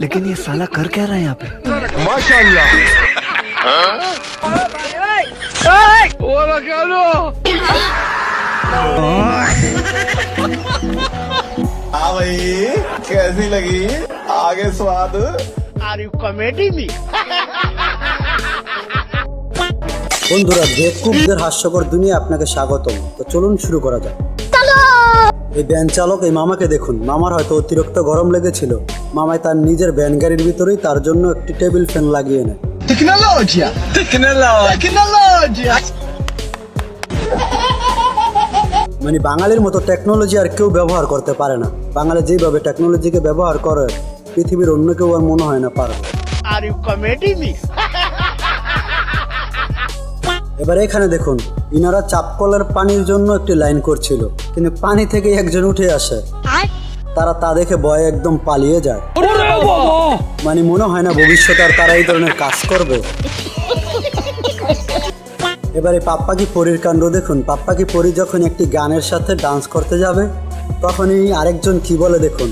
लेकिन ये साला कर क्या रहा है यहाँ पे हाँ भाई कैसी लगी आगे स्वाद বন্ধুরা বেকুবদের হাস্যকর দুনিয়া আপনাকে স্বাগতম তো চলুন শুরু করা যাক এই ভ্যান চালক এই মামাকে দেখুন। মামার হয়তো অতিরিক্ত গরম লেগেছিল। মামায় তার নিজের ভ্যান গাড়ির ভিতরেই তার জন্য একটি টেবিল ফ্যান লাগিয়ে নেয়। মানে বাঙালির মতো টেকনোলজি আর কেউ ব্যবহার করতে পারে না। বাঙালি যেভাবে টেকনোলজিকে ব্যবহার করে পৃথিবীর অন্য কেউ আর মনে হয় না পারে। আর এবার এখানে দেখুন ইনারা চাপকলের পানির জন্য একটি লাইন করছিল কিন্তু পানি থেকে একজন উঠে আসে। তারা তা দেখে ভয়ে একদম পালিয়ে যায়। মানে মনে হয় না ভবিষ্যতে আর তারা এই ধরনের কাজ করবে। এবারে পাপ্পা কি পরীর কাণ্ড দেখুন। পাপ্পা কি পরি যখন একটি গানের সাথে ডান্স করতে যাবে তখনই আরেকজন কি বলে দেখুন।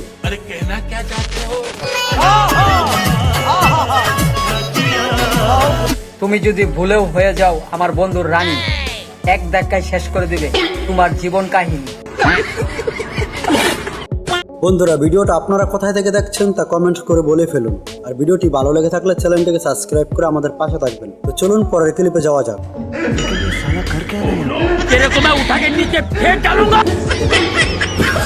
তুমি যদি ভুলেও হয়ে যাও আমার বন্ধুর রানী। এক ধাক্কায় শেষ করে দিবে তোমার জীবন কাহিনী বন্ধুরা ভিডিওটা আপনারা কোথায় থেকে দেখছেন তা কমেন্ট করে বলে ফেলুন আর ভিডিওটি ভালো লেগে থাকলে চ্যানেলটিকে সাবস্ক্রাইব করে আমাদের পাশে থাকবেন তো চলুন পরের ক্লিপে যাওয়া যাক साला कर क्या रहा है यहाँ पे?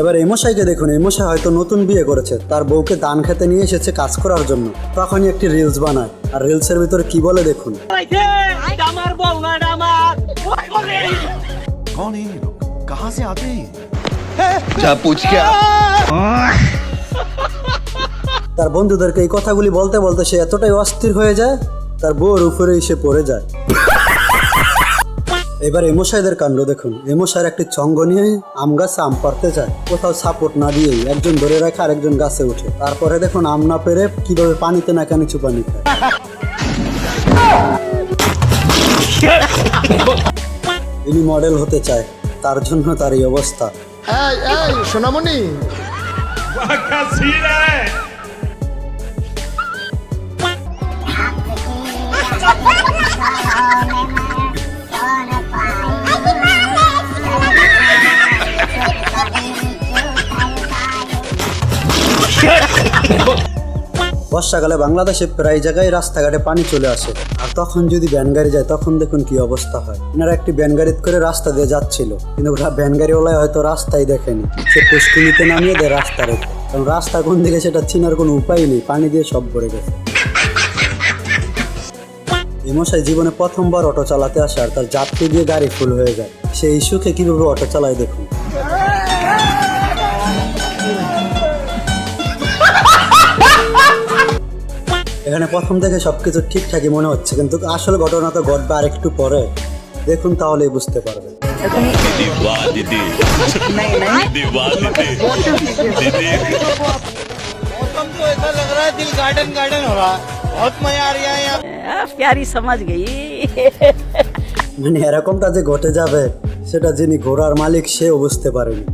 এবার এমশাইকে দেখুন এমশাই হয়তো নতুন বিয়ে করেছে তার বউকে দান খেতে নিয়ে এসেছে কাজ করার জন্য তখনই একটি রিলস বানায় আর রিলসের ভিতরে কি বলে দেখুন कौन है ये लोग कहाँ से आते हैं ये? जा पूछ क्या তার বন্ধুদেরকে এই কথাগুলি বলতে বলতে সে এতটাই অস্থির হয়ে যায় তার বউর উপরে এসে পড়ে যায় এবার এমোশাইদের কাণ্ড দেখুন। এমোশাইয়ের একটি চঙ্গ নিয়ে আম গাছে আম পারতে যায়। কোথাও সাপোর্ট না দিয়েই একজন ধরে রাখে আরেকজন গাছে ওঠে। তারপরে দেখুন আম না পেরে কীভাবে পানিতে না কেন চুপানি খায়। ইনি মডেল হতে চায় তার জন্য তার এই অবস্থা। এই এই সোনামণি। বর্ষাকালে বাংলাদেশে প্রায় জায়গায় রাস্তাঘাটে পানি চলে আসে। আর তখন যদি ভ্যান গাড়ি যায়, তখন দেখুন কি অবস্থা হয়। এনারা একটি ভ্যান গাড়িতে করে রাস্তা দিয়ে যাচ্ছিল। কিন্তু ভ্যান গাড়িওয়ালায় হয়তো রাস্তাই দেখেনি। সে পুষ্কুনিতে নামিয়ে দেয় রাস্তা রেখে। কারণ রাস্তা কোন দিকে সেটা চিনার কোনো উপায় নেই। পানি দিয়ে সব ভরে গেছে। মশাই জীবনে প্রথমবার অটো চালাতে আসে আর তার যাত্রী দিয়ে গাড়ি ফুল হয়ে যায়। সেই সুখে কীভাবে অটো চালায় দেখুন। এখানে প্রথম থেকে সব কিছু ঠিকঠাকই মনে হচ্ছে কিন্তু আসলে ঘটনা তো ঘটবে আর একটু পরে। দেখুন তাহলেই বুঝতে পারবে মানে এরকমটা যে ঘটে যাবে সেটা যিনি ঘোড়ার মালিক সেও বুঝতে পারেনি।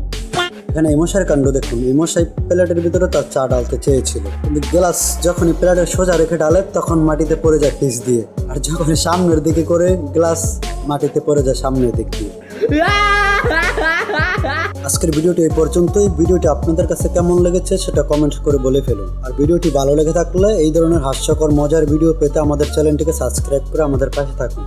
এখানে ইমোশার কাণ্ড দেখুন। ইমোশাই প্লেটের ভিতরে তার চা ডালতে চেয়েছিল। কিন্তু গ্লাস যখনই প্লেটের সোজা রেখে ডালে তখন মাটিতে পড়ে যায় পিস দিয়ে। আর যখন সামনের দিকে করে গ্লাস মাটিতে পড়ে যায় সামনের দিক দিয়ে। আজকের ভিডিওটি এই পর্যন্তই। ভিডিওটি আপনাদের কাছে কেমন লেগেছে সেটা কমেন্ট করে বলে ফেলুন। আর ভিডিওটি ভালো লেগে থাকলে এই ধরনের হাস্যকর মজার ভিডিও পেতে আমাদের চ্যানেলটিকে সাবস্ক্রাইব করে আমাদের পাশে থাকুন।